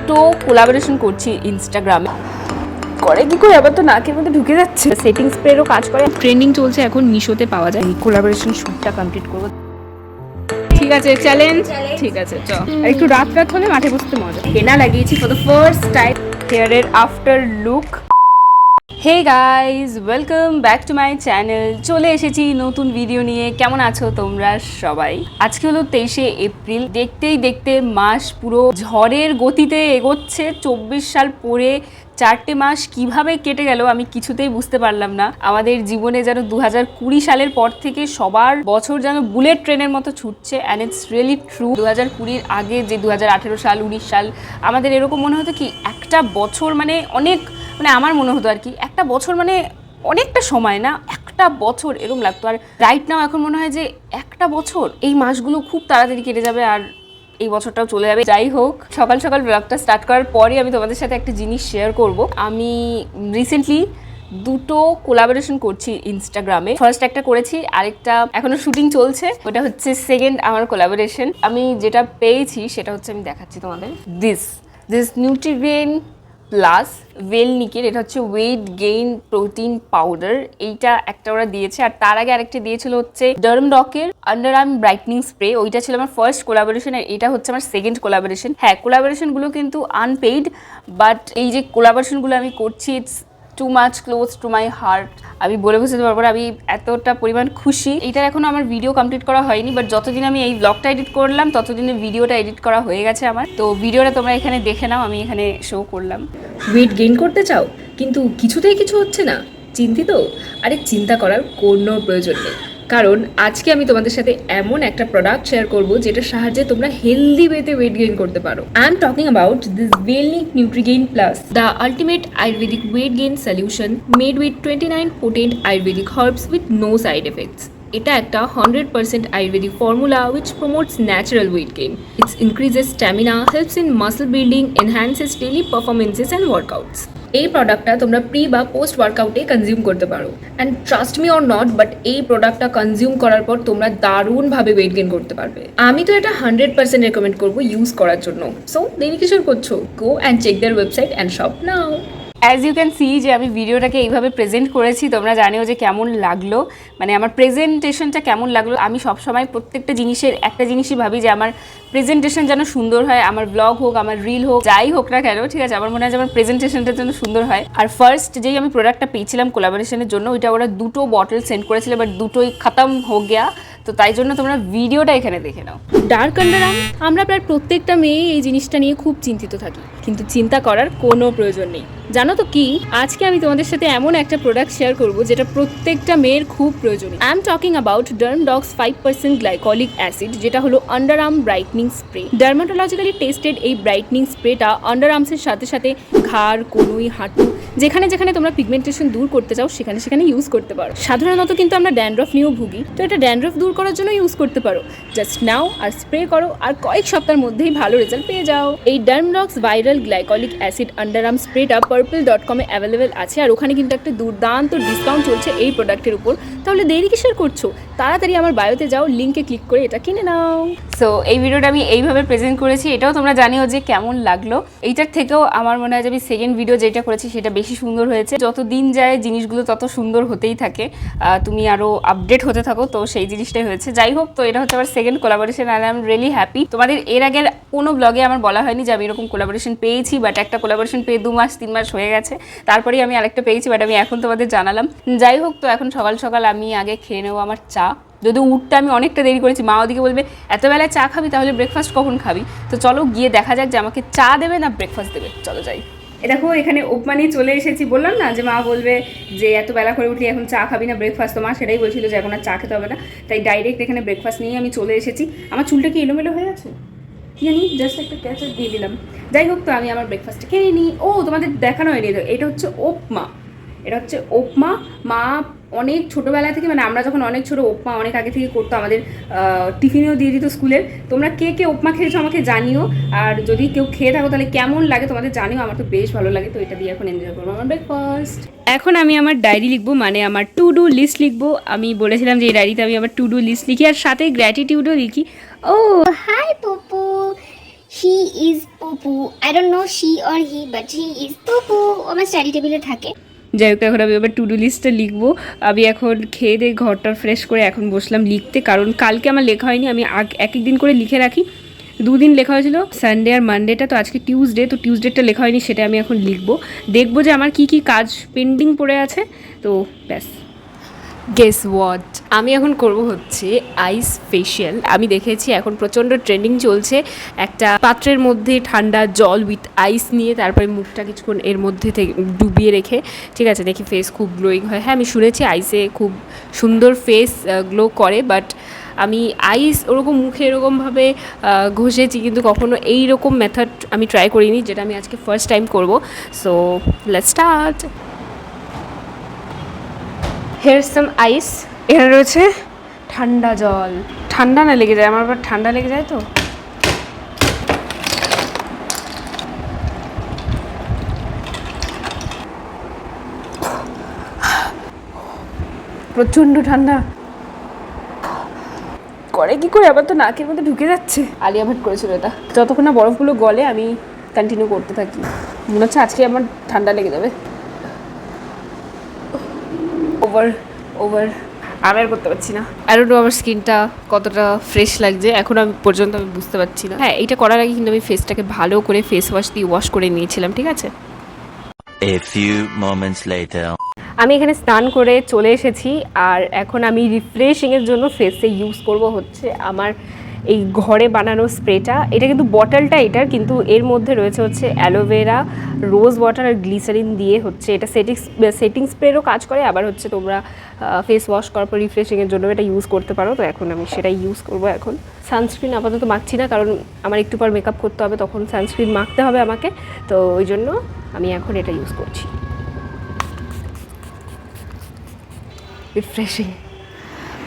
দুটো কোলাবোরেশন করছি ইনস্টাগ্রামে করে কি করে? আবার তো নাকের মধ্যে ঢুকে যাচ্ছে। সেটিং স্প্রেরও কাজ করে। ট্রেন্ডিং চলছে এখন মিশোতে পাওয়া যায়। এই কোলাবোরেশন শ্যুটটা কমপ্লিট করব। ঠিক আছে চ্যালেঞ্জ ঠিক আছে চল আর একটু রাত রাত হলে মাঠে বসতে মজা। কেনা লাগিয়েছি for the first time হেয়ারের after look hey guys welcome back to my channel চলে এসেছি নতুন ভিডিও নিয়ে। কেমন আছো তোমরা সবাই? আজকে হলো তেইশে এপ্রিল। দেখতেই দেখতে মাস পুরো ঝড়ের গতিতে এগোচ্ছে। চব্বিশ সাল পরে চারটে মাস কীভাবে কেটে গেল আমি কিছুতেই বুঝতে পারলাম না। আমাদের জীবনে যেন দু কুড়ি সালের পর থেকে সবার বছর যেন বুলেট ট্রেনের মতো ছুটছে। অ্যান্ড ইটস রিয়েলি ট্রু দু হাজার কুড়ির আগে যে দু হাজার আঠেরো সাল, উনিশ সাল, আমাদের এরকম মনে হতো কি একটা বছর মানে অনেক মানে আমার মনে হতো আর কি, একটা বছর মানে অনেকটা সময় না, একটা বছর এরকম লাগতো। আর রাইট নাও এখন মনে হয় যে একটা বছর, এই মাসগুলো খুব তাড়াতাড়ি কেটে যাবে আর এই বছরটাও চলে যাবে। যাই হোক, সকাল সকাল ব্লগটা স্টার্ট করার পরই আমি তোমাদের সাথে একটা জিনিস শেয়ার করব। আমি রিসেন্টলি দুটো কোলাবোরেশন করছি ইনস্টাগ্রামে ফার্স্ট একটা করেছি, আরেকটা এখনও শুটিং চলছে। ওটা হচ্ছে সেকেন্ড আমার কোলাবোরেশন আমি যেটা পেয়েছি সেটা হচ্ছে আমি দেখাচ্ছি তোমাদের। দিস দিস নিউট্রিগ্রেন প্লাস ওয়েলনিকের এটা হচ্ছে ওয়েট গেইন প্রোটিন পাউডার এইটা একটা ওরা দিয়েছে। আর তার আগে আরেকটা দিয়েছিল হচ্ছে ডার্ম ডকের আন্ডার আর্ম ব্রাইটনিং স্প্রে ওইটা ছিল আমার ফার্স্ট কোলাবোরেশন আর এটা হচ্ছে আমার সেকেন্ড কোলাবোরেশন হ্যাঁ কোলাবোরেশনগুলো কিন্তু আনপেইড বাট এই যে কোলাবোরেশনগুলো আমি করছি it's too much close to my heart আমি বলে বুঝতে পারব আমি এতটা পরিমাণ খুশি। এইটার এখনও আমার ভিডিও কমপ্লিট করা হয়নি বাট যতদিন আমি এই ব্লগটা এডিট করলাম, ততদিনে ভিডিওটা এডিট করা হয়ে গেছে আমার। তো ভিডিওটা তোমরা এখানে দেখে নাও, আমি এখানে শো করলাম। ওয়েট গেইন করতে চাও, কিন্তু কিছুতেই কিছু হচ্ছে না, চিন্তিত? আরে চিন্তা করার কোনো প্রয়োজন নেই। কারণ আজকে আমি তোমাদের সাথে এমন একটা প্রোডাক্ট শেয়ার করব যেটার সাহায্যে তোমরা হেলদি ওয়েতে ওয়েট গেইন করতে পারো। I am talking about this Wellnik Nutrigain plus the ultimate ayurvedic weight gain solution made with twenty nine potent ayurvedic herbs with no side effects এটা একটা hundred percent ayurvedic formula which promotes natural weight gain it's increases stamina helps in muscle building enhances daily performances and workouts এই প্রোডাক্টটা তোমরা pre বা post ওয়ার্কআউটে consume করতে পারো। And trust me or not but এই প্রোডাক্টটা কনজিউম করার পর তোমরা দারুণভাবে ওয়েট গেন করতে পারবে। আমি তো এটা হান্ড্রেড পার্সেন্ট রেকমেন্ড করব ইউজ করার জন্য। সো দেরি কিশোর করছ? Go and check their website and shop now as you can see যে আমি ভিডিওটাকে এইভাবে প্রেজেন্ট করেছি, তোমরা জানিও যে কেমন লাগল। মানে আমার প্রেজেন্টেশনটা কেমন লাগল। আমি সবসময় প্রত্যেকটা জিনিসের, একটা জিনিসই ভাবি যে আমার প্রেজেন্টেশন যেন সুন্দর হয়। আমার ব্লগ হোক, আমার রিল হোক, যাই হোক না কেন, ঠিক আছে? আমার মনে হয় যে আমার প্রেজেন্টেশনটা যেন সুন্দর হয়। আর ফার্স্ট যেই আমি প্রোডাক্টটা পেয়েছিলাম কোলাবোরেশনের জন্য, ওইটা ওরা দুটো বটল সেন্ড করেছিল বাট দুটোই খতম হোক গিয়া। তো তাই জন্য তোমরা ভিডিওটা এখানে দেখে নাও। ডার্ক আন্ডার আমরা প্রায় প্রত্যেকটা মেয়ে এই জিনিসটা নিয়ে খুব চিন্তিত থাকি। কিন্তু চিন্তা করার কোনো প্রয়োজন নেই। জানো তো কি? আজকে আমি তোমাদের সাথে এমন একটা প্রোডাক্ট শেয়ার করব যেটা প্রত্যেকটা মেয়ের খুব প্রয়োজন I am talking about Derm Doc's five percent glycolic acid যেটা হলো under arm brightening spray dermatologically tested এই ব্রাইটনিং স্প্রেটা আন্ডার আর্মসের সাথে সাথে ঘাড়, কনুই, হাঁটু, যেখানে যেখানে তোমরা পিগমেন্টেশন দূর করতে চাও, সেখানে সেখানে ইউজ করতে পারো। সাধারণত কিন্তু আমরা ড্যান্ড্রফ নিয়েও ভুগি, তো এটা ড্যান্ড্রফ দূর করার জন্য ইউজ করতে পারো। জাস্ট নাও আর স্প্রে করো আর কয়েক সপ্তাহের মধ্যেই ভালো রেজাল্ট পেয়ে যাও। এই DermDoc's viral glycolic acid under arm স্প্রেটা পার্পল ডট কমে অ্যাভেলেবেল আছে। আর ওখানে কিন্তু একটা দুর্দান্ত ডিসকাউন্ট চলছে এই প্রোডাক্টের উপর। তাহলে দেরি কিসের করছ? তাড়াতাড়ি আমার বায়োতে যাও লিঙ্কে ক্লিক করে এটা কিনে নাও। সো এই ভিডিওটা আমি এইভাবে প্রেজেন্ট করেছি, এটাও তোমরা জানিও যে কেমন লাগল। এইটার থেকেও আমার মনে হয় যে আমি সেকেন্ড ভিডিও যেটা করেছি, সেটা বেশি সুন্দর হয়েছে। যত দিন যায়, জিনিসগুলো তত সুন্দর হতেই থাকে। তুমি আরও আপডেট হতে থাকো, তো সেই জিনিসটাই হয়েছে। যাই হোক, তো এটা হচ্ছে আমার সেকেন্ড কোলাবোরেশন আর আই এম রিয়েলি হ্যাপি তোমাদের এর আগের কোনো ব্লগে আমার বলা হয়নি যে আমি এরকম কোলাবোরেশন পেয়েছি বাট একটা কোলাবোরেশন পেয়ে দু মাস, তিন মাস হয়ে গেছে। তারপরেই আমি আরেকটা পেয়েছি বাট আমি এখন তোমাদের জানালাম। যাই হোক, তো এখন সকাল সকাল আমি আগে খেয়ে নেব আমার চা। যদি উঠতে আমি অনেকটা দেরি করেছি, মা ওদিকে বলবে, এত বেলায় চা খাবি তাহলে ব্রেকফাস্ট কখন খাবি? তো চলো গিয়ে দেখা যাক যে আমাকে চা দেবে না ব্রেকফাস্ট দেবে। চলো যাই। এ দেখো, এখানে উপমা নিয়ে চলে এসেছি, বললাম না যে মা বলবে যে, এত বেলা করে উঠলি, এখন চা খাবি না ব্রেকফাস্ট তো মা সেটাই বলছিল যে, এখন আর চা খেতে হবে না। তাই ডাইরেক্ট এখানে ব্রেকফাস্ট নিয়ে আমি চলে এসেছি। আমার চুলটা কি এলোমেলো হয়ে আছে? জানি জাস্ট একটা ক্যাচার দিয়ে দিলাম। যাই হোক তো, আমি আমার ব্রেকফাস্ট খেয়ে নিই। ও, তোমাদের দেখানো হয়নি এটা হচ্ছে উপমা। এটা হচ্ছে উপমা, মা অনেক ছোটোবেলা থেকে মানে আমরা যখন অনেক ছোটো উপমা অনেক আগে থেকে করতো আমাদের টিফিনেও দিয়ে দিত স্কুলের তোমরা কে কে উপমা খেয়েছো আমাকে জানিও। আর যদি কেউ খেয়ে থাকো তাহলে কেমন লাগে তোমাদের জানিও। আমার তো বেশ ভালো লাগে তো এটা দিয়ে এখন এনজয় করব আমার ব্রেকফাস্ট এখন আমি আমার ডায়েরি লিখব মানে আমার টু ডু লিস্ট লিখব। আমি বলেছিলাম যে এই ডায়েরিতে আমি আমার টু ডু লিস্ট লিখি আর সাথে গ্র্যাটিটিউডও লিখি। Oh Hi, Popu he is Popu I don't know she or he but he is Popu আমার স্টাডি টেবিলে থাকে। যাই হোক, এখন আমি আবার টু ডু লিস্টটা লিখব। আমি এখন খেয়ে দিয়ে ঘরটা ফ্রেশ করে এখন বসলাম লিখতে, কারণ কালকে আমার লেখা হয়নি, আমি এক এক দিন করে লিখে রাখি। দুদিন লেখা হয়েছিল সানডে আর মানডেটা তো আজকে টিউসডে তো টিউসডেটা লেখা হয়নি, সেটা আমি এখন লিখব। দেখব যে আমার কি কি কাজ পেন্ডিং পড়ে আছে, তো ব্যাস। গেস ওয়াট আমি এখন করব হচ্ছে আইস ফেশিয়াল আমি দেখেছি এখন প্রচণ্ড ট্রেন্ডিং চলছে। একটা পাত্রের মধ্যে ঠান্ডা জল উইথ আইস নিয়ে তারপরে মুখটা কিছুক্ষণ এর মধ্যে ডুবিয়ে রেখে, ঠিক আছে, দেখি ফেস খুব গ্লোয়িং হয়। হ্যাঁ আমি শুনেছি আইসে খুব সুন্দর ফেস গ্লো করে বাট আমি আইস ওরকম মুখে এরকমভাবে ঘষেছি, কিন্তু কখনো এই রকম মেথড আমি ট্রাই করিনি, যেটা আমি আজকে ফার্স্ট টাইম করব। So let's start here some ice এখানে রয়েছে ঠান্ডা জল। ঠান্ডা না লেগে যায়, আমার আবার ঠান্ডা লেগে যায় তো? প্রচণ্ড ঠান্ডা। করে কি করে? আবার তো নাকের মধ্যে ঢুকে যাচ্ছে। আলিয়া ভাট করেছিল এটা। যতক্ষণ না বরফগুলো গলে, আমি কন্টিনিউ করতে থাকি। মনে হচ্ছে আজকে আমার ঠান্ডা লেগে যাবে। ওভার ওভার আমি আর করতে পারছি না। আর আমার স্কিনটা কতটা ফ্রেশ লাগছে এখন আমি পর্যন্ত আমি বুঝতে পারছি না। হ্যাঁ এটা করার আগে কিন্তু আমি ফেসটাকে ভালো করে ফেস ওয়াশ দিয়ে ওয়াশ করে নিয়েছিলাম ঠিক আছে? A few moments later. আমি এখানে স্নান করে চলে এসেছি আর এখন আমি রিফ্রেশিংয়ের জন্য ফেসে ইউজ করব হচ্ছে আমার এই ঘরে বানানো স্প্রেটা, এটা কিন্তু বটলটা এটার, কিন্তু এর মধ্যে রয়েছে হচ্ছে অ্যালোভেরা রোজ ওয়াটার আর গ্লিসারিন দিয়ে হচ্ছে এটা সেটিং সেটিং স্প্রেরও কাজ করে, আবার হচ্ছে তোমরা ফেস ওয়াশ করার পর রিফ্রেশিংয়ের জন্য এটা ইউজ করতে পারো। তো এখন আমি সেটাই ইউজ করব এখন। সানস্ক্রিন আপাতত মাখছি না, কারণ আমার একটু পর মেকআপ করতে হবে, তখন সানস্ক্রিন মাখতে হবে আমাকে। তো ওই জন্য আমি এখন এটা ইউজ করছি। রিফ্রেশিং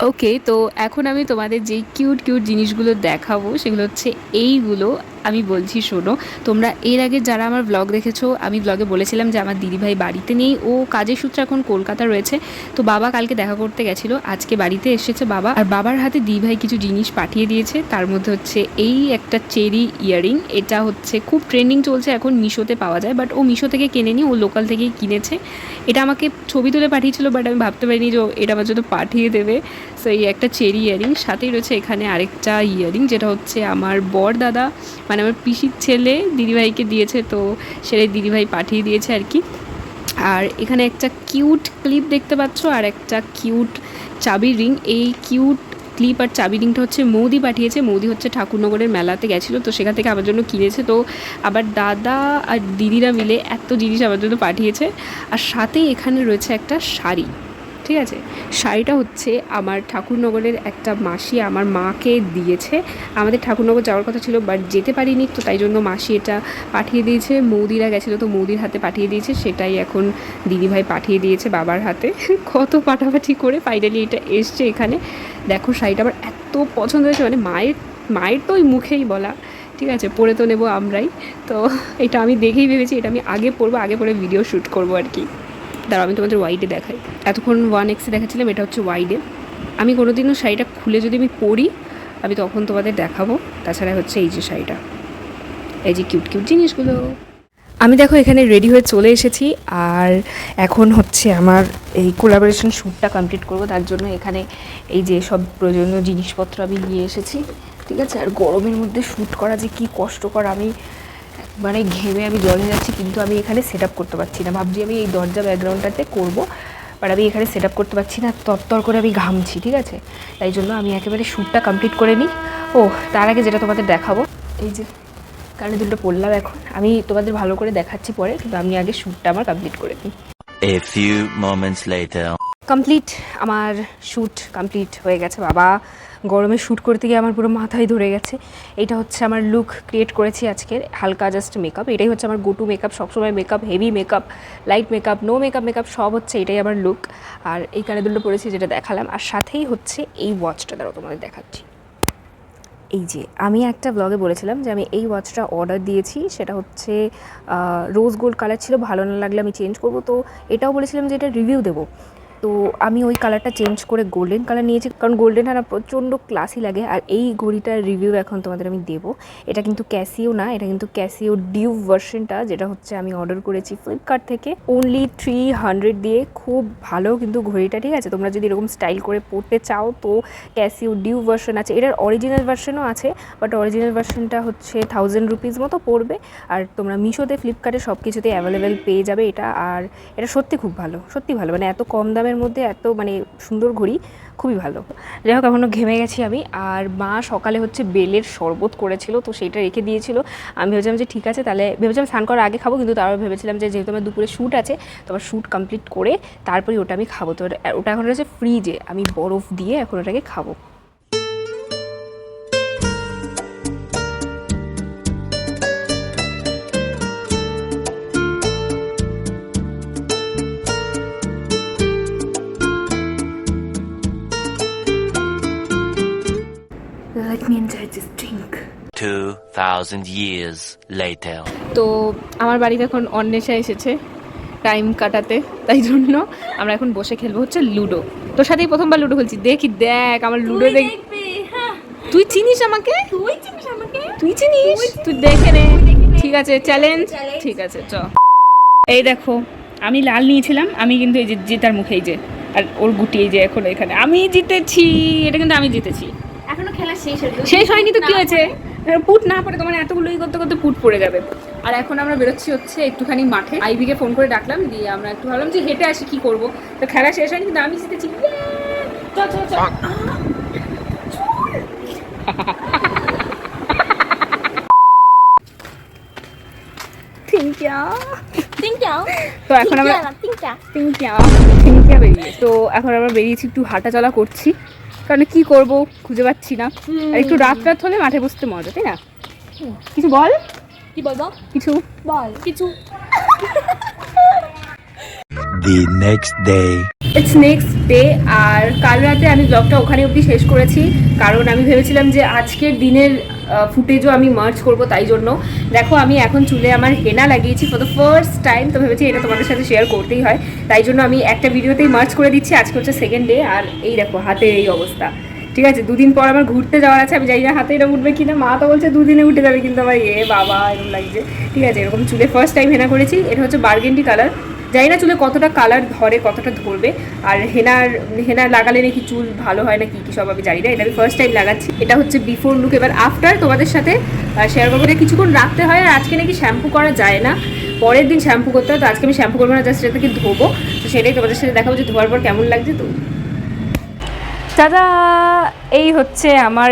ওকে তো এখন আমি তোমাদের যেই কিউট কিউট জিনিসগুলো দেখাবো সেগুলো হচ্ছে এইগুলো আমি বলছি, শোনো, তোমরা এর আগে যারা আমার ব্লগ দেখেছ, আমি ব্লগে বলেছিলাম যে আমার দিদিভাই বাড়িতে নেই, ও কাজের সূত্রে এখন কলকাতা রয়েছে, তো বাবা কালকে দেখা করতে গেছিল, আজকে বাড়িতে এসেছে বাবা, আর বাবার হাতে দিদিভাই কিছু জিনিস পাঠিয়ে দিয়েছে, তার মধ্যে হচ্ছে এই একটা চেরি ইয়ারিং এটা হচ্ছে খুব ট্রেন্ডিং চলছে এখন মিশোতে পাওয়া যায় বাট ও মিশো থেকে কেনেনি ও লোকাল থেকেই কিনেছে, এটা আমাকে ছবি তুলে পাঠিয়েছিল বাট আমি ভাবতে পারিনি যে এটা আমার জন্য পাঠিয়ে দেবে সো এই একটা চেরি ইয়ারিং সাথেই রয়েছে এখানে আরেকটা ইয়ারিং যেটা হচ্ছে আমার বর দাদা মানে আমার পিসির ছেলে দিদিভাইকে দিয়েছে, তো সেটাই দিদিভাই পাঠিয়ে দিয়েছে আর কি। আর এখানে একটা কিউট ক্লিপ দেখতে পাচ্ছ, আর একটা কিউট চাবির রিং। এই কিউট ক্লিপ আর চাবি রিংটা হচ্ছে মৌদি পাঠিয়েছে। মৌদি হচ্ছে ঠাকুরনগরের মেলাতে গেছিল, তো সেখান থেকে আমার জন্য কিনেছে। তো আবার দাদা আর দিদিরা মিলে এত জিনিস আমার জন্য পাঠিয়েছে। আর সাথেই এখানে রয়েছে একটা শাড়ি। ঠিক আছে? শাড়িটা হচ্ছে আমার ঠাকুরনগরের একটা মাসি আমার মাকে দিয়েছে। আমাদের ঠাকুরনগর যাওয়ার কথা ছিল বাট যেতে পারিনি, তো তাই জন্য মাসি এটা পাঠিয়ে দিয়েছে। মৌদিরা গেছিল তো মৌদির হাতে পাঠিয়ে দিয়েছে, সেটাই এখন দিদিভাই পাঠিয়ে দিয়েছে বাবার হাতে। কত পাঠাপাঠি করে ফাইনালি এটা এসছে এখানে। দেখো শাড়িটা আমার এত পছন্দ হয়েছে মানে মায়ের মায়ের তো ওই মুখেই বলা। ঠিক আছে, পরে তো নেব আমরাই। তো এটা আমি দেখেই ভেবেছি, এটা আমি আগে পরবো, আগে পরে ভিডিও শ্যুট করব আর কি। দাঁড়াও, আমি তোমাদের ওয়াইডে দেখাই। এতক্ষণ ওয়ান এক্সে দেখাচ্ছিলাম, এটা হচ্ছে ওয়াইডে আমি কোনোদিনও শাড়িটা খুলে যদি আমি পরি, আমি তখন তোমাদের দেখাবো। তাছাড়া হচ্ছে এই যে শাড়িটা। এই যে কিউট কিউট জিনিসগুলো। আমি দেখো এখানে রেডি হয়ে চলে এসেছি, আর এখন হচ্ছে আমার এই কোলাবোরেশন শ্যুটটা কমপ্লিট করব। তার জন্য এখানে এই যে সব প্রয়োজনীয় জিনিসপত্র আমি নিয়ে এসেছি, ঠিক আছে? আর গরমের মধ্যে শ্যুট করা যে কী কষ্টকর আমি মানে ঘেমে আমি জলে যাচ্ছি, কিন্তু আমি এখানে সেট করতে পারছি না। ভাবছি আমি এই দরজা ব্যাকগ্রাউন্ডটাতে করব বাট আমি এখানে সেট করতে পারছি না, তরতর করে আমি ঘামছি, ঠিক আছে? তাই জন্য আমি একেবারে শ্যুটটা কমপ্লিট করে নিই। ও, তার আগে যেটা তোমাদের দেখাবো, এই যে কারণে দুটো পড়লাম এখন, আমি তোমাদের ভালো করে দেখাচ্ছি পরে, কিন্তু আমি আগে শ্যুটটা আমার কমপ্লিট করে নিই। A few moments later. Complete আমার শ্যুট কমপ্লিট হয়ে গেছে। বাবা, গরমে শ্যুট করতে গিয়ে আমার পুরো মাথায় ধরে গেছে। এটা হচ্ছে আমার লুক ক্রিয়েট করেছি আজকের, হালকা জাস্ট মেকআপ এটাই হচ্ছে আমার গোটু মেকআপ সবসময় makeup heavy makeup light makeup no makeup makeup সব হচ্ছে এটাই আমার লুক আর এই কানে দুটো পরেছি যেটা দেখালাম। আর সাথেই হচ্ছে এই ওয়াচটা দ্বারা তোমাদের দেখাচ্ছি। এই যে, আমি একটা ব্লগে বলেছিলাম যে আমি এই ওয়াচটা অর্ডার দিয়েছি। সেটা হচ্ছে রোজ গোল্ড কালার ছিল, ভালো না লাগলে আমি চেঞ্জ করব। তো এটাও বলেছিলাম যে এটা রিভিউ দেবো। তো আমি ওই কালারটা চেঞ্জ করে গোল্ডেন কালার নিয়েছি। কারণ গোল্ডেন আর প্রচণ্ড ক্লাসি লাগে আর এই ঘড়িটার রিভিউ এখন তোমাদের আমি দেবো। এটা কিন্তু ক্যাসিও না, এটা কিন্তু ক্যাসিও ডিউ ভার্সনটা যেটা হচ্ছে আমি অর্ডার করেছি ফ্লিপকার্ট থেকে। অনলি থ্রি হান্ড্রেড দিয়ে খুব ভালো কিন্তু ঘড়িটা, ঠিক আছে? তোমরা যদি এরকম স্টাইল করে পরতে চাও তো ক্যাসিও ডিউ ভার্সন আছে। এটার অরিজিনাল ভার্সনও আছে বাট অরিজিনাল ভার্সনটা হচ্ছে থাউজেন্ড রুপিস মতো পড়বে। আর তোমরা মিশোতে ফ্লিপকার্টে সব কিছুতে অ্যাভেলেবেল পেয়ে যাবে এটা। আর এটা সত্যি খুব ভালো, সত্যি ভালো। মানে এত কম দামের মধ্যে এত মানে সুন্দর ঘড়ি, খুবই ভালো। যাই হোক এখনও ঘেমে গেছি আমি। আর মা সকালে হচ্ছে বেলের শরবত করেছিল, তো সেইটা রেখে দিয়েছিল। আমি ভেবেছিলাম যে ঠিক আছে, তাহলে ভেবেছিলাম স্নান করার আগে খাব, কিন্তু তারপর ভেবেছিলাম যে যেহেতু আমার দুপুরে শ্যুট আছে, তো আমার শ্যুট কমপ্লিট করে তারপরে ওটা আমি খাব। তো ওটা এখন রয়েছে ফ্রিজে আমি বরফ দিয়ে এখন ওটাকে খাব। 2,000 years later. তো আমার বাড়িতে এখন অন্বেষা এসেছে টাইম কাটাতে তাই জন্য আমরা এখন বসে খেলব হচ্ছে লুডো। তোর সাথেই প্রথমবার লুডো খেলছি দেখি দেখ আমার লুডো দেখ তুই চিনিস আমাকে? তুই চিনিস আমাকে? তুই চিনিস? তুই দেখে নে। ঠিক আছে চ্যালেঞ্জ ঠিক আছে চ। এই দেখো আমি লাল নিয়েছিলাম আমি কিন্তু এই যে জেতার মুখে এই যে আর ওর গুটি এই যে এখন এখানে। আমি জিতেছি এটা কিন্তু আমি জিতেছি। এখনও খেলা শেষ হলো শেষ হয়নি তো কি হয়েছে? পুট না পড়ে তোমার এতগুলোই করতে করতে পুট পড়ে যাবে। আর এখন আমরা বেরোচ্ছি হচ্ছে একটুখানি মাঠে। আইভিকে ফোন করে ডাকলাম দিয়ে আমরা একটু ভাবলাম যে হেঁটে আসি কি করব। তো খেলা শেষ হয়নি কিন্তু আমি জিতেছি। Yay! চল চল চল। তো এখন আমরা তো এখন আমরা বেরিয়েছি একটু হাঁটা চলা করছি। কারণ কি করব খুঁজে পাচ্ছি না। আর একটু রাত রাত হলে মাঠে বসতে মজা তাই না? কিছু বল। কি বলব? কিছু। বল। কিছু। The next day. It's next day আর কাল রাতে আমি ব্লগটা ওখানে অবধি শেষ করেছি। কারণ আমি ভেবেছিলাম যে আজকের দিনের ফুটেজও আমি মার্চ করব তাই জন্য। দেখো, আমি এখন চুলে আমার হেনা লাগিয়েছি ফর দ্য ফার্স্ট টাইম তো ভেবেছি এটা তোমাদের সাথে শেয়ার করতেই হয়। তাই জন্য আমি একটা ভিডিওতেই মার্চ করে দিচ্ছি। আজকে হচ্ছে সেকেন্ড ডে আর এই দেখো হাতের এই অবস্থা। ঠিক আছে, দুদিন পর আমার ঘুরতে যাওয়ার আছে। আমি জানি না হাতে এটা উঠবে কিনা। মা তো বলছে দুদিনে উঠে যাবে, কিন্তু আমার এ বাবা, এরকম লাগছে। ঠিক আছে, এরকম চুলে ফার্স্ট টাইম হেনা করেছি। এটা হচ্ছে বার্গেন্ডি কালার জানি না চুলে কতটা কালার ধরে, কতটা ধরবে। আর হেনার হেনা লাগালে নাকি চুল ভালো হয় না, কি কি সব আমি জানি না। এটা আমি ফার্স্ট টাইম লাগাচ্ছি। এটা হচ্ছে বিফোর লুক এবার আফটার তোমাদের সাথে শেয়ার করব। কিছুক্ষণ রাখতে হয় আর আজকে নাকি শ্যাম্পু করা যায় না। পরের দিন শ্যাম্পু করতে হয়, তো আজকে আমি শ্যাম্পু করব না জাস্ট এটাকে ধোবো। তো সেটাই তোমাদের সাথে দেখাবো যে ধোয়ার পর কেমন লাগছে। তো দাদা এই হচ্ছে আমার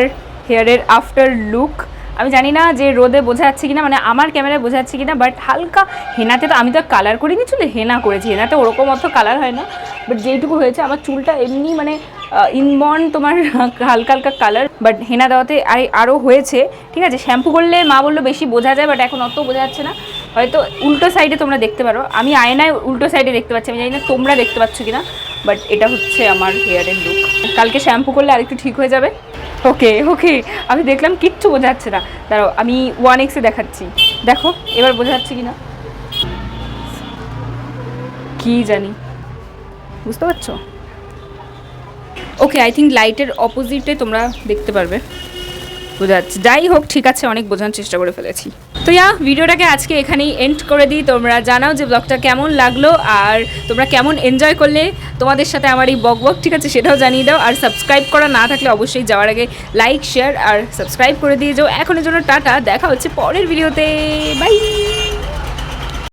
হেয়ারের আফটার লুক আমি জানি না যে রোদে বোঝা যাচ্ছে কিনা মানে আমার ক্যামেরায় বোঝা যাচ্ছে কিনা বাট হালকা হেনাতে তো আমি তো কালার করিনি চুলে, হেনা করেছি। হেনাতে ওরকম অত কালার হয় না বাট যেইটুকু হয়েছে, আমার চুলটা এমনি মানে ইনবর্ন তোমার হালকা হালকা কালার বাট হেনা দেওয়াতে আরে আরও হয়েছে। ঠিক আছে শ্যাম্পু করলে মা বলল বেশি বোঝা যায় বাট এখন অত বোঝা যাচ্ছে না। হয়তো উল্টো সাইডে তোমরা দেখতে পারো। আমি আয়নায় উল্টো সাইডে দেখতে পাচ্ছি, আমি জানি না তোমরা দেখতে পাচ্ছ কিনা। বাট এটা হচ্ছে আমার হেয়ারের লুক। কালকে শ্যাম্পু করলে আরেকটু ঠিক হয়ে যাবে? ওকে ওকে, আমি দেখলাম কিচ্ছু বোঝা যাচ্ছে না। দাঁড়াও, আমি ওয়ান এক্সে দেখাচ্ছি। দেখো, এবার বোঝা যাচ্ছে কি না কি জানি। বুঝতে পারছ? ওকে আই থিঙ্ক লাইটের অপোজিটে তোমরা দেখতে পারবে। বোঝা যাচ্ছে। যাই হোক, ঠিক আছে, অনেক বোঝানোর চেষ্টা করে ফেলেছি। তো ইয়া ভিডিওটাকে আজকে এখানেই এন্ড করে দিই। তোমরা জানাও যে ব্লগটা কেমন লাগল আর তোমরা কেমন এনজয় করলে। তোমাদের সাথে আমার এই বক বক, ঠিক আছে, সেটাও জানিয়ে দাও। আর সাবস্ক্রাইব করা না থাকলে অবশ্যই যাওয়ার আগে লাইক শেয়ার আর সাবস্ক্রাইব করে দিয়ে যাও। এখনের জন্য টাটা, দেখা হচ্ছে পরের ভিডিওতে বাই